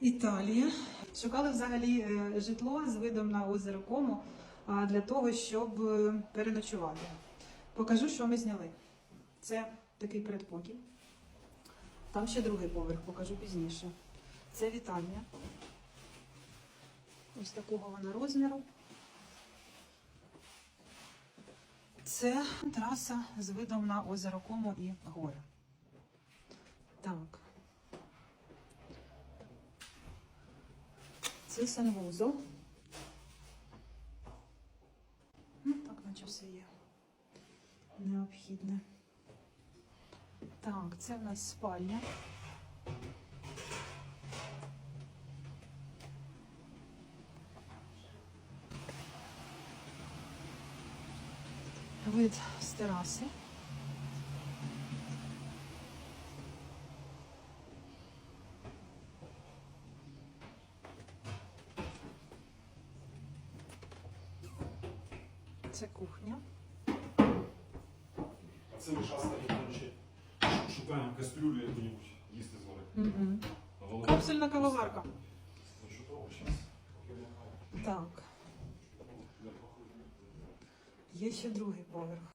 Італія. Шукали взагалі е, житло з видом на озеро Кому для того, щоб е, переночувати. Покажу, що ми зняли. Це такий передпокій. Там ще другий поверх, покажу пізніше. Це вітальня. Ось такого вона розміру. Це траса з видом на озеро Кому і гори. Так. Це санвузол. Ну, так, наче все є. Необхідне. Так, це в нас спальня. Вид з тераси. Це кухня. А це лише стоїть, вночі. Шукаємо кастрюлю яку-небудь їсти з. Угу. Капсульна кавоварка. Ну? Так. Є ще другий поверх.